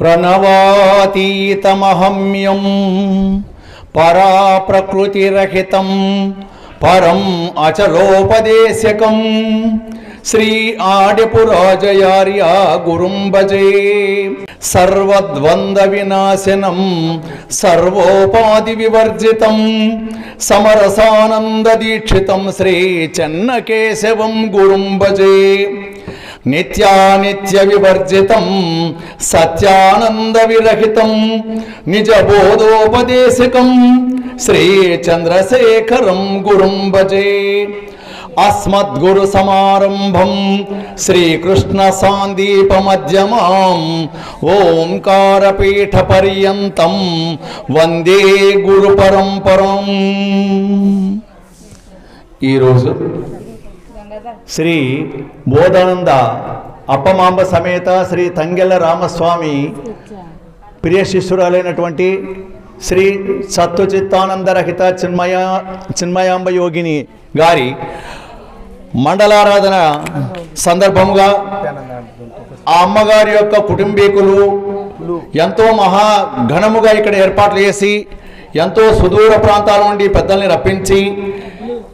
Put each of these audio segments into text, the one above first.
ప్రణవాతీతమహమ్యం పరా ప్రకృతిరహితం పరం అచలోపదేశకం. శ్రీ ఆడిపురాజయార్య గురుం భజే సర్వద్వంద వినాశనం సర్వోపాధి వివర్జితం సమరసానంద దీక్షితం శ్రీ చెన్నకేశవం గురుం భజే నిత్యానిత్య వివర్జితం సత్యానంద విరహితం నిజ బోధోపదేశకం శ్రీ చంద్రశేఖరం గురుం భజే. అస్మద్గురు సమారంభం శ్రీకృష్ణ సాందీప మధ్యమాం ఓంకారపీఠ పర్యంతం వందే గురు పరంపరం. ఈరోజు శ్రీ బోధానంద అప్పమాంబ సమేత శ్రీ తంగెల్ల రామస్వామి ప్రియ శిష్యురాలైనటువంటి శ్రీ సత్వచిత్తానందరహిత చిన్మయ చిన్మయాంబ యోగిని గారి మండలారాధన సందర్భముగా ఆ అమ్మగారి యొక్క కుటుంబీకులు ఎంతో మహా ఘనముగా ఇక్కడ ఏర్పాట్లు చేసి ఎంతో సుదూర ప్రాంతాల నుండి పెద్దల్ని రప్పించి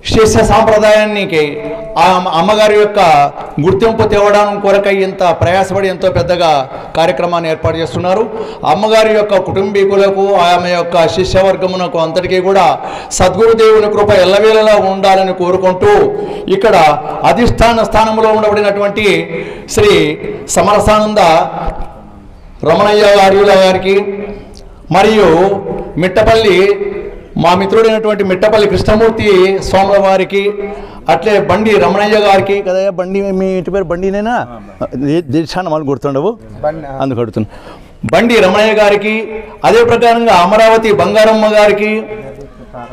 శిష్య సాంప్రదాయానికి ఆ అమ్మగారి యొక్క గుర్తింపు తేవడం కొరకై ఇంత ప్రయాసపడి ఎంతో పెద్దగా కార్యక్రమాన్ని ఏర్పాటు చేస్తున్నారు. అమ్మగారి యొక్క కుటుంబీకులకు ఆమె యొక్క శిష్యవర్గమునకు అంతటికీ కూడా సద్గురుదేవుని కృప ఎల్లవేళలా ఉండాలని కోరుకుంటూ ఇక్కడ అధిష్టాన స్థానంలో ఉండబడినటువంటి శ్రీ సమరసానంద రమణయ్య గారుల గారికి మరియు మిట్టపల్లి మా మిత్రుడైనటువంటి మిట్టపల్లి కృష్ణమూర్తి స్వాముల వారికి అట్లే బండి రమణయ్య గారికి. కదా బండి మీ ఇంటి పేరు బండినేనా? దిశాన వాళ్ళు గుర్తుండవు? అందుకు అడుగుతున్నా. బండి రమణయ్య గారికి అదే ప్రకారంగా అమరావతి బంగారమ్మ గారికి.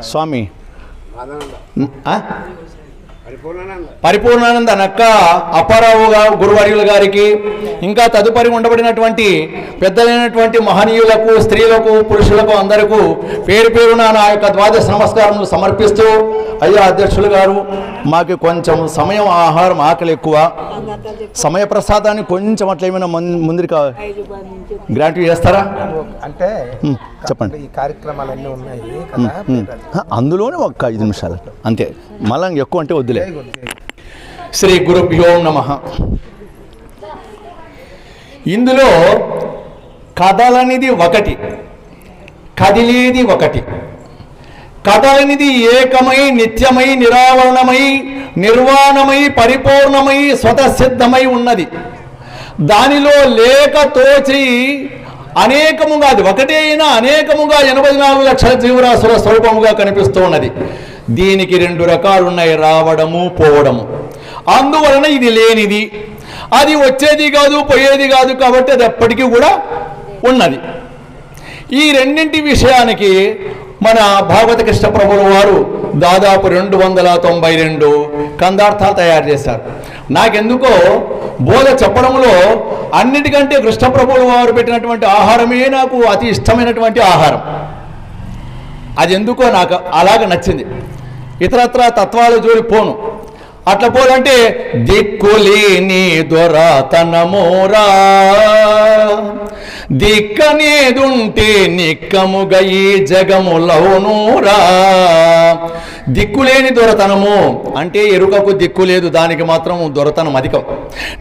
స్వామి. ఆ? పరిపూర్ణానంద. నక్క అప్పారావు గా- గురువర్యుల గారికి ఇంకా తదుపరి ఉండబడినటువంటి పెద్దలైనటువంటి మహనీయులకు స్త్రీలకు పురుషులకు అందరకు పేరు పేరున నా యొక్క ద్వాదశ నమస్కారములు సమర్పిస్తూ అయ్యా అధ్యక్షులు గారు మాకు కొంచెం సమయం ఆహారం ఆకలి ఎక్కువ. సమయ ప్రసాదాన్ని కొంచెం అట్లా ఏమైనా ముం- ముందుగా గ్రాంట్ చేస్తారా? అంటే చెప్పండి. ఈ కార్యక్రమాలన్నీ ఉన్నాయి కదా. అందులోనే ఒక్క ఐదు నిమిషాలు. అంతే. మళ్ళీ ఎక్కువ అంటే వద్దులే. శ్రీ గురుభ్యో నమ. ఇందులో కథలనిది ఒకటి కదిలేది ఒకటి. కథలనిది ఏకమై నిత్యమై నిరావరణమై నిర్వాణమై పరిపూర్ణమై స్వతసిద్ధమై ఉన్నది. దానిలో లేక తోచి అనేకముగా అది. ఒకటే అయినా అనేకముగా ఎనభై నాలుగు లక్షల జీవరాశుల స్వరూపముగా కనిపిస్తూ ఉన్నది దీనికి రెండు రకాలు ఉన్నాయి రావడము పోవడము. అందువలన ఇది లేనిది. అది వచ్చేది కాదు పోయేది కాదు కాబట్టి అది ఎప్పటికీ కూడా ఉన్నది. ఈ రెండింటి విషయానికి మన భాగవత కృష్ణ ప్రభుల వారు దాదాపు రెండు వందల తొంభై రెండు కందార్థాలు తయారు చేశారు. నాకెందుకో బోధ చెప్పడంలో అన్నిటికంటే కృష్ణ ప్రభుల వారు పెట్టినటువంటి ఆహారమే నాకు అతి ఇష్టమైనటువంటి ఆహారం. అది ఎందుకో నాకు అలాగ నచ్చింది. ఇతరత్ర తత్వాలు జోడి పోను. అట్లా పోలంటే దిక్కులేని దొరతనమోరా. దిక్కనేదుంటే నిక్కముగా ఈ జగములవునూరా. దిక్కులేని దొరతనము అంటే ఎరుకకు దిక్కు లేదు దానికి మాత్రం దొరతనం అధికం.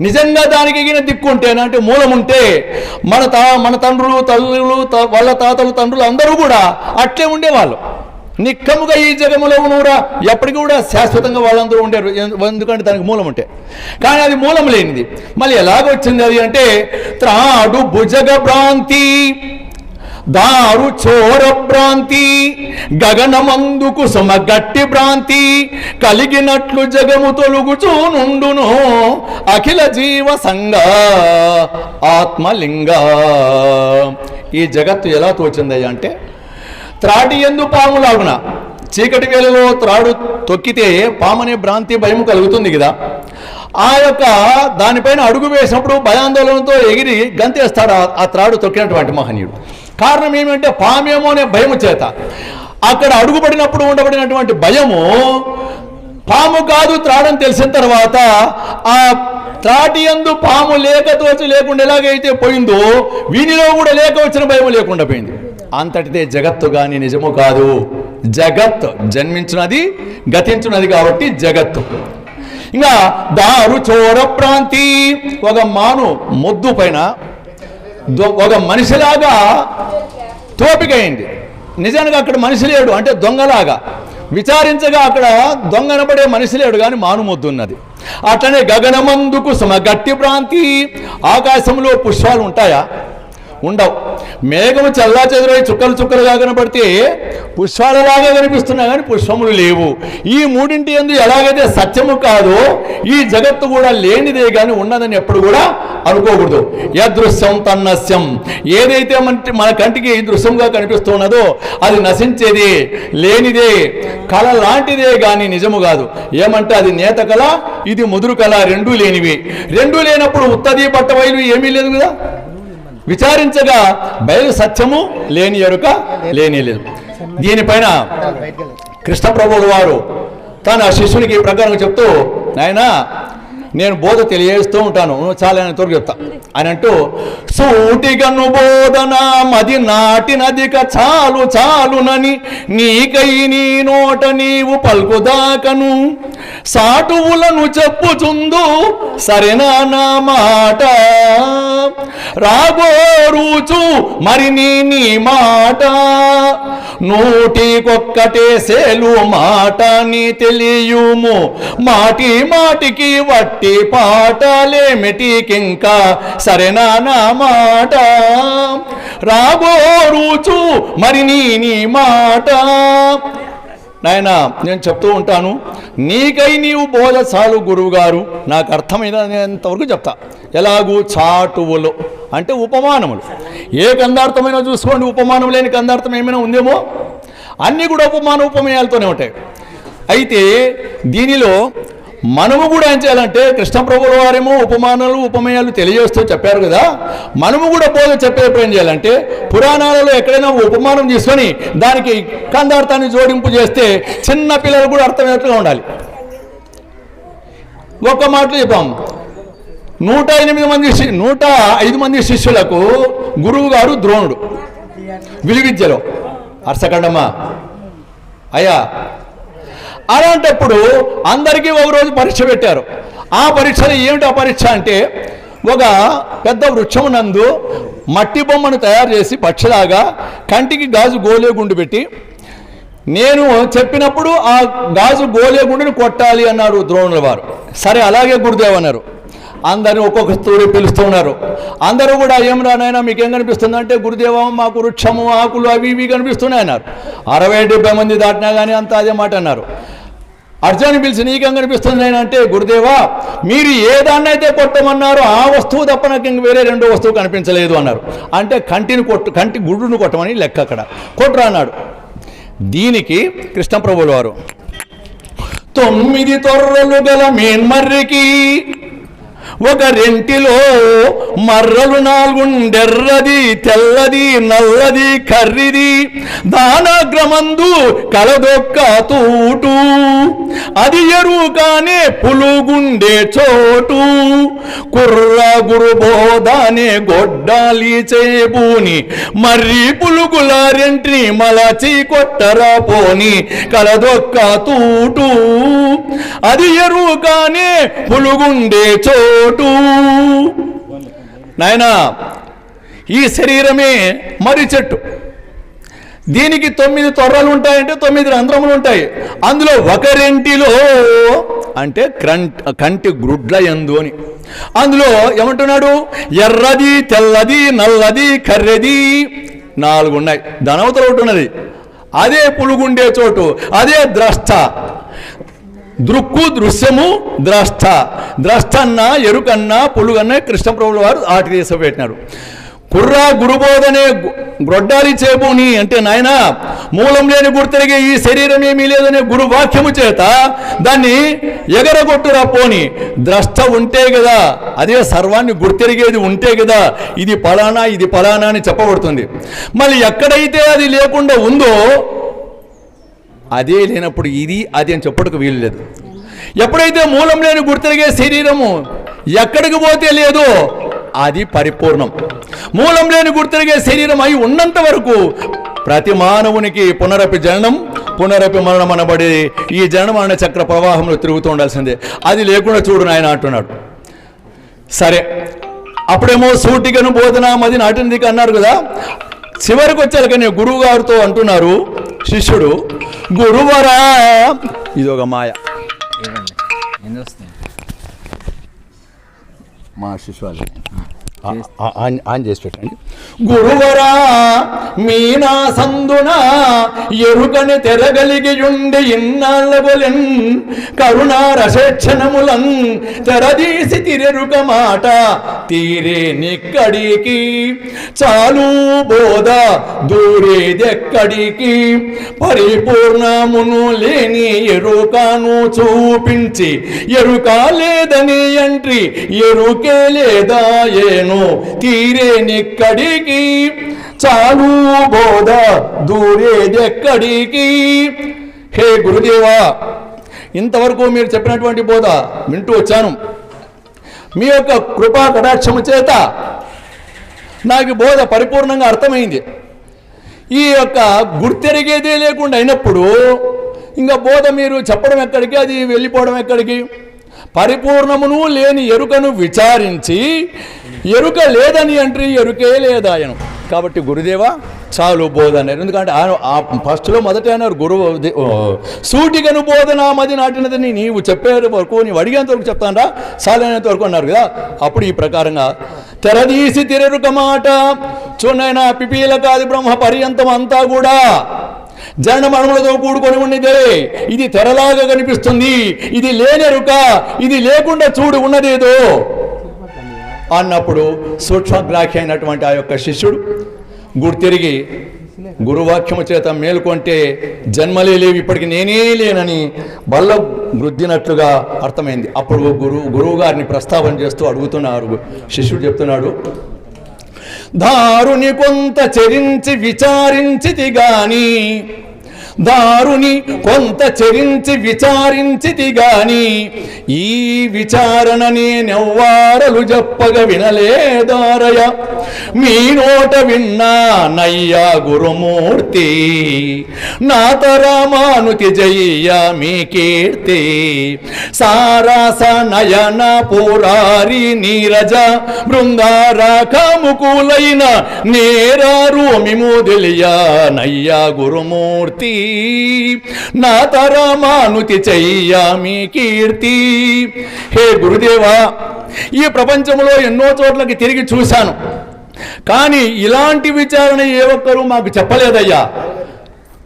నిజంగా దానికి గిన దిక్కు ఉంటేనా అంటే మూలం ఉంటే మన తా మన తండ్రులు తల్లులు త- వాళ్ళ తాతలు తండ్రులు అందరూ కూడా అట్లే ఉండేవాళ్ళు. నిక్కముగా ఈ జగములో కూడా ఎప్పటికీ కూడా శాశ్వతంగా వాళ్ళందరూ ఉండేరు ఎందుకంటే దానికి మూలం ఉంటే. కానీ అది మూలం లేనిది. మళ్ళీ ఎలాగొచ్చింది అది అంటే త్రాడు భుజగ భ్రాంతి దారు చోర భ్రాంతి గగనమందుకు కుసుమ గట్టి భ్రాంతి కలిగినట్లు జగము తొలుగుచూ నుండును అఖిల జీవ సంగ ఆత్మలింగ. ఈ జగత్తు ఎలా తోచిందయ్యా అంటే త్రాటి ఎందు పాములాగున చీకటి వేళలో త్రాడు తొక్కితే పామనే భ్రాంతి భయం కలుగుతుంది కదా. ఆ యొక్క దానిపైన అడుగు వేసినప్పుడు భయాందోళనతో ఎగిరి గంతేస్తాడు ఆ- త్రాడు తొక్కినటువంటి మహనీయుడు. కారణం ఏమంటే పామేమో అనే భయము చేత. అక్కడ అడుగుపడినప్పుడు ఉండబడినటువంటి భయము పాము కాదు త్రాడని తెలిసిన తర్వాత ఆ త్రాటి ఎందు పాము లేక తోచి లేకుండా ఎలాగైతే పోయిందో వీనిలో కూడా లేక వచ్చిన భయం లేకుండా పోయింది. అంతటిదే జగత్తు కానీ నిజము కాదు. జగత్ జన్మించినది గతించున్నది కాబట్టి జగత్తు. ఇంకా దారు చోర ప్రాంతి ఒక మాను మొద్దు పైన దొ- ఒక మనిషిలాగా తోపికైంది. నిజానికి అక్కడ మనిషి లేడు అంటే దొంగలాగా. విచారించగా అక్కడ దొంగనబడే మనిషి లేడు కానీ మానుమొద్దు ఉన్నది. అట్లనే గగనమందుకు సుమ గట్టి ప్రాంతి ఆకాశంలో పుష్పాలు ఉంటాయా? ఉండవు. మేఘము చల్లా చెదురై చుక్కలు చుక్కలుగా కనబడితే పుష్పాలలాగా కనిపిస్తున్నాయి కానీ పుష్పములు లేవు. ఈ మూడింటి ఎందు ఎలాగైతే సత్యము కాదో ఈ జగత్తు కూడా లేనిదే కానీ ఉన్నదని ఎప్పుడు కూడా అనుకోకూడదు. యదృశ్యం తన్నస్యం. ఏదైతే మన మన కంటికి దృశ్యంగా కనిపిస్తున్నదో అది నశించేది లేనిదే కళ లాంటిదే కానీ నిజము కాదు. ఏమంటే అది నేత కళ ఇది ముదురు కళ రెండూ లేనివి. రెండూ లేనప్పుడు ఉత్తది పట్టవైలు ఏమీ లేదు కదా? విచారించగా బయలు సత్యము లేని ఎరుక లేని లేదు. దీనిపైన కృష్ణ ప్రభువుల వారు తన శిష్యునికి ఈ ప్రకారం చెప్తూ నాయనా నేను బోధ తెలియజేస్తూ ఉంటాను. నువ్వు చాలా ఆయన తోడు చెప్తా. అని అంటూ సూటిగను బోధన మది నాటినదిక చాలు చాలునని నీకై నీ నోట నీవు పలుకుదాకను. సాటువులను చెప్పుచుందు సరేనా నా మాట? రాగోరుచు మరి నీ నీ మాట? నూటికొక్కటే సేలు మాట నీ తెలియుము. మాటి మాటికి వట్టి పాటలేమిటికింకా సరేనా నా మాట రాబోరుచు మరి నీ నీ మాట. నాయనా నేను చెప్తూ ఉంటాను నీకై నీవు బోధ చాలు గురువు గారు నాకు అర్థమైనంతవరకు చెప్తా. ఎలాగూ చాటువులు అంటే ఉపమానములు. ఏ కందార్థమైనా చూసుకోండి ఉపమానం లేని కందార్థం ఏమైనా ఉందేమో? అన్నీ కూడా ఉపమాన ఉపమేయాలతోనే ఉంటాయి. అయితే దీనిలో మనము కూడా ఏం చేయాలంటే కృష్ణప్రభుల వారేమో ఉపమానాలు ఉపమేయాలు తెలియజేస్తూ చెప్పారు కదా. మనము కూడా బోధ చెప్పేప్పుడు ఏం చేయాలంటే పురాణాలలో ఎక్కడైనా ఉపమానం తీసుకొని దానికి కందార్థాన్ని జోడింపు చేస్తే చిన్న పిల్లలు కూడా అర్థమయ్యేట్లుగా ఉండాలి. ఒక్క మాటలు చెప్పాం. నూట ఎనిమిది మంది నూట ఐదు మంది శిష్యులకు గురువు గారు ద్రోణుడు. విలువిద్యలో అర్సకండమ్మా అయ్యా అలాంటప్పుడు అందరికీ ఒక రోజు పరీక్ష పెట్టారు. ఆ పరీక్షలో ఏమిటి ఆ పరీక్ష అంటే ఒక పెద్ద వృక్షం నందు మట్టి బొమ్మను తయారు చేసి పక్షిలాగా కంటికి గాజు గోలే గుండు పెట్టి నేను చెప్పినప్పుడు ఆ గాజు గోలే గుండుని కొట్టాలి అన్నారు ద్రోణుల వారు. సరే అలాగే గురుదేవ్ అన్నారు. అందరిని ఒక్కొక్క స్టోరీ పిలుస్తున్నారు అందరూ కూడా ఏం రానైనా మీకు కనిపిస్తుంది అంటే గురుదేవ మాకు వృక్షము ఆకులు అవి ఇవి కనిపిస్తున్నాయి అన్నారు. అరవై డెబ్బై మంది దాటినా కానీ అంత అదే మాట అన్నారు. అర్జున్ పిలిచి నీకేం కనిపిస్తుంది నేను అంటే గురుదేవా మీరు ఏ దాన్నైతే కొట్టమన్నారో ఆ వస్తువు తప్ప నాకు ఇంక వేరే రెండో వస్తువు కనిపించలేదు అన్నారు. అంటే కంటిని కొట్టు కంటి గుడ్డును కొట్టమని లెక్క అక్కడ. కొట్టురా అన్నాడు. దీనికి కృష్ణప్రభులు వారు తొమ్మిది తొర్రలు గల మేన్మర్రికి ఒక రెంటిలో మర్రలు నాలుగుండెర్రది తెల్లది నల్లది కర్రిది దానాగ్రమందు కలదొక్క తూటు. అది ఎరువుగానే పులుగుండే చోటు. కుర్ర గురుబోధానే గొడ్డాలి చేబూని మర్రి పులుగుల రెంటిని మలచి కొట్టరా పోని కలదొక్క తూటు. అది ఎరుగానే పులుగుండే చోటు నాయనా ఈ శరీరమే మర్రి చెట్టు. దీనికి తొమ్మిది తొర్రలు ఉంటాయంటే తొమ్మిది రంధ్రములు ఉంటాయి. అందులో ఒకరింటిలో అంటే క్రంట్ కంటి గ్రుడ్ల ఎందు అని. అందులో ఏమంటున్నాడు? ఎర్రది తెల్లది నల్లది కర్రెది నాలుగు ఉన్నాయి ధనవతలు ఒకటి ఉన్నది. అదే పులుగుండే చోటు అదే ద్రష్ట. దృక్కు దృశ్యము ద్రష్ట. ద్రష్టన్న ఎరుకన్న పులుగన్న కృష్ణప్రభుల వారు ఆట తీసపెట్టినారు కుర్రా గురుబోధనే గు- గ్రొడ్డాలి చేపుని అంటే నాయన మూలం లేని గుర్తెరిగే ఈ శరీరం ఏమీ లేదనే గురువాక్యము చేత దాన్ని ఎగరగొట్టురా పోని. ద్రష్ట ఉంటే కదా అదే సర్వాన్ని గుర్తెరిగేది ఉంటే కదా ఇది పలానా ఇది పలానా అని చెప్పబడుతుంది. మళ్ళీ ఎక్కడైతే అది లేకుండా ఉందో అదే లేనప్పుడు ఇది అది అని చెప్పడానికి వీలు లేదు. ఎప్పుడైతే మూలం లేని గుర్తిరిగే శరీరము ఎక్కడికి పోతే లేదో అది పరిపూర్ణం. మూలం లేని గుర్తిరిగే శరీరం అయి ఉన్నంత వరకు ప్రతి మానవునికి పునరపి జననం పునరపి మరణం అనబడి ఈ జనన మరణ చక్ర ప్రవాహంలో తిరుగుతూ ఉండాల్సిందే. అది లేకుండా చూడు నాయన అంటున్నాడు. సరే అప్పుడేమో సూటిగను బోధన మది నాటినది అన్నారు కదా. చివరికి వచ్చాక గురువు గారితో అంటున్నారు శిష్యుడు గురువరా! ఇది ఒక మాయ మా శిశువాలి ఆన్ చేసి పెట్టండి గురువరా మీనా సందున ఎరుకని తెరగలిగియుండి ఇన్నాళ్ళ బొలెన్ కరుణా రసేక్షణములన్ తెరదీసి తిరెరుక మాట తీరే నిక్కడికి. చాలు బోధ దూరేదెక్కడికి. పరిపూర్ణమును లేని ఎరుకను చూపించి ఎరుక లేదని ఎంట్రి ఎరుకే లేదా ఏను? తీరే నిక్కడికి చాలు బోధ దూరేదెక్కడికి. హే గురుదేవా ఇంతవరకు మీరు చెప్పినటువంటి బోధ వింటూ వచ్చాను. మీ యొక్క కృపా కటాక్షము చేత నాకు బోధ పరిపూర్ణంగా అర్థమైంది. ఈ యొక్క గుర్తెరిగేదే లేకుండా అయినప్పుడు ఇంకా బోధ మీరు చెప్పడం ఎక్కడికి అది వెళ్ళిపోవడం ఎక్కడికి? పరిపూర్ణమును లేని ఎరుకను విచారించి ఎరుక లేదని అంటే ఎరుకే లేదాయను కాబట్టి గురుదేవా చాలు బోధ అన్నారు ఎందుకంటే ఆయన ఆ ఫస్ట్లో మొదట అన్నారు గురువు సూటికను సూటిగను బోధన మది నాటినదని నీవు చెప్పేంత వరకు నీవు అడిగేంత వరకు చెప్తానరా సాలైనంత వరకు అన్నారు కదా. అప్పుడు ఈ ప్రకారంగా తెరదీసి తిరెరుక మాట చూనైనా పిపీల కాది బ్రహ్మ పర్యంతం అంతా కూడా జన మరణములతో కూడుకొని ఉన్నదే. ఇది తెరలాగా కనిపిస్తుంది. ఇది లేనెరుక ఇది లేకుండా చూడు ఉన్నదేదో. అన్నప్పుడు సూక్ష్మగ్రాహి అయినటువంటి ఆ యొక్క శిష్యుడు గుర్తిరిగి గురువాక్యము చేత మేలుకొంటే జన్మలే లేవు ఇప్పటికి నేనే లేనని బల్ల వృద్ధినట్లుగా అర్థమైంది. అప్పుడు గురువు గురువు గారిని ప్రస్తావన చేస్తూ అడుగుతున్నారు. శిష్యుడు చెప్తున్నాడు దారుని కొంత చెరించి విచారించితి గాని దారుని కొంత చెరించి విచారించితి గాని ఈ విచారణ నేనెవ్వారలు చెప్పగ వినలేదారయ. మీ నోట విన్నా నయ్యా గురుమూర్తి నాత రామానుతి జయ్య మీ కీర్తి. సారాస నయన పురారి నీరజ బృందారాకముకులైన నేరారు మిముదిలియా నయ్యా గురుమూర్తి. నా తరమానుతి చెయ్య మీ కీర్తి. హే గురుదేవా ఈ ప్రపంచంలో ఎన్నో చోట్లకి తిరిగి చూశాను. కానీ ఇలాంటి విచారణ ఏ ఒక్కరూ మాకు చెప్పలేదయ్యా.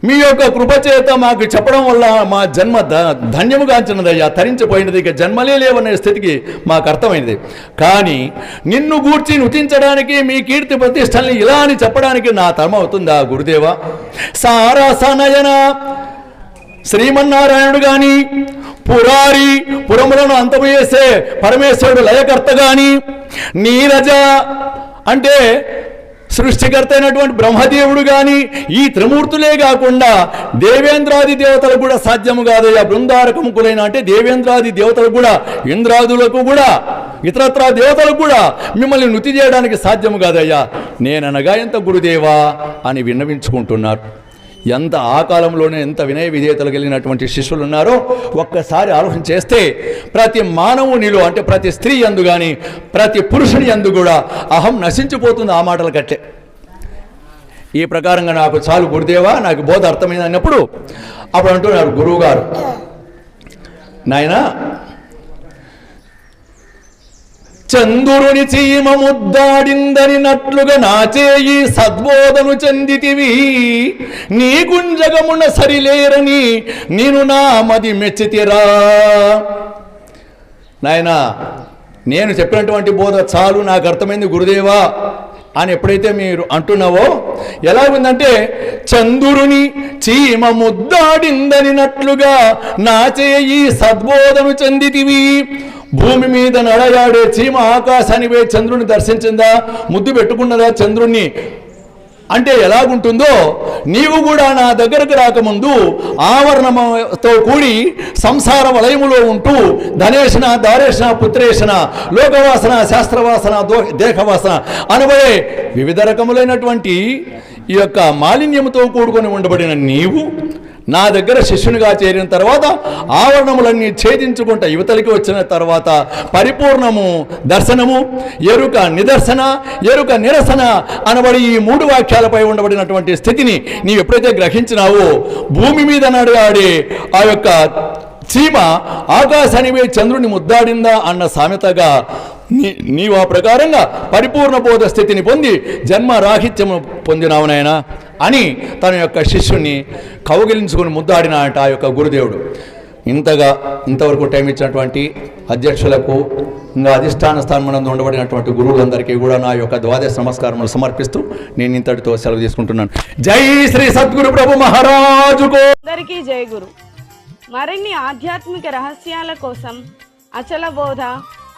మీ యొక్క కృపచేత మాకు చెప్పడం వల్ల మా జన్మ ధ ధన్యముగాంచినదయ్యా తరించిపోయినది. ఇక జన్మలే లేవనే స్థితికి మాకు అర్థమైనది కానీ నిన్ను గూర్చి నుతించడానికి మీ కీర్తి ప్రతిష్టల్ని ఇలా అని చెప్పడానికి నా తరం అవుతుందా గురుదేవా? సారాసనయన శ్రీమన్నారాయణుడు కానీ పురారి పురములను అంతము చేసే పరమేశ్వరుడు లయకర్త కానీ నీరజ అంటే సృష్టికర్త అయినటువంటి బ్రహ్మదేవుడు కానీ ఈ త్రిమూర్తులే కాకుండా దేవేంద్రాది దేవతలకు కూడా సాధ్యము కాదయ్యా. బృందారకముకులైన అంటే దేవేంద్రాది దేవతలకు కూడా ఇంద్రాదులకు కూడా ఇతరత్ర దేవతలకు కూడా మిమ్మల్ని నృతి చేయడానికి సాధ్యము కాదయ్యా. నేననగా ఎంత గురుదేవా అని విన్నవించుకుంటున్నారు. ఎంత ఆ కాలంలోనే ఎంత వినయ విధేయతలు కలిగినటువంటి శిష్యులు ఉన్నారో ఒక్కసారి ఆలోచన చేస్తే ప్రతి మానవునిలో అంటే ప్రతి స్త్రీ ఎందు కానీ ప్రతి పురుషుని ఎందు కూడా అహం నశించిపోతుంది ఆ మాటల కట్టే. ఈ ప్రకారంగా నాకు చాలు గురుదేవా నాకు బోధ అర్థమైంది అన్నప్పుడు అప్పుడు అంటున్నారు గురువు గారు నాయనా చందురుని చీమ ముద్దాడిందని నట్లుగా నా చేయి సద్బోధను చెందితివి. నీ గుంజగమున సరిలేరని నేను నా మది మెచ్చితిరా. నాయనా నేను చెప్పినటువంటి బోధ చాలు నాకు అర్థమైంది గురుదేవా అని ఎప్పుడైతే మీరు అంటున్నావో ఎలా ఉందంటే చందురుని చీమ ముద్దాడిందనినట్లుగా నా చేయి సద్బోధను చెందితివి. భూమి మీద నడయాడే చీమ ఆకాశాన్ని పోయి చంద్రుని దర్శించిందా? ముద్దు పెట్టుకున్నదా చంద్రుణ్ణి? అంటే ఎలాగుంటుందో నీవు కూడా నా దగ్గరకు రాకముందు ఆవరణముతో కూడి సంసార వలయములో ఉంటూ ధనేషణ దారేషణ పుత్రేషణ లోకవాసన శాస్త్రవాసన దో దేహవాసన అనబడే వివిధ రకములైనటువంటి ఈ యొక్క మాలిన్యముతో కూడుకొని ఉండబడిన నీవు నా దగ్గర శిష్యునిగా చేరిన తర్వాత ఆవరణములన్నీ ఛేదించుకుంటా యువతలకి వచ్చిన తర్వాత పరిపూర్ణము దర్శనము ఎరుక నిదర్శన ఎరుక నిరసన అనబడి ఈ మూడు వాక్యాలపై ఉండబడినటువంటి స్థితిని నీవు ఎప్పుడైతే గ్రహించినావో భూమి మీద నడుగాడే ఆ యొక్క చీమ ఆకాశానివే చంద్రుని ముద్దాడిందా అన్న సామెతగా నీ నీవు ఆ ప్రకారంగా పరిపూర్ణ బోధ స్థితిని పొంది జన్మ రాహిత్యము పొందినావు నాయనా అని తన యొక్క శిష్యుణ్ణి కౌగిలించుకుని ముద్దాడిన ఆ యొక్క గురుదేవుడు. ఇంతగా ఇంతవరకు టైం ఇచ్చినటువంటి అధ్యక్షులకు ఇంకా అధిష్టాన స్థానం ఉండబడినటువంటి గురువులందరికీ కూడా నా యొక్క ద్వాదశ నమస్కారములు సమర్పిస్తూ నేను ఇంతటితో సెలవు తీసుకుంటున్నాను. జై శ్రీ సద్గురు ప్రభు మహారాజు అందరికీ జై గురు. మరిన్ని ఆధ్యాత్మిక రహస్యాల కోసం అచల బోధ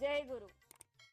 జై గురు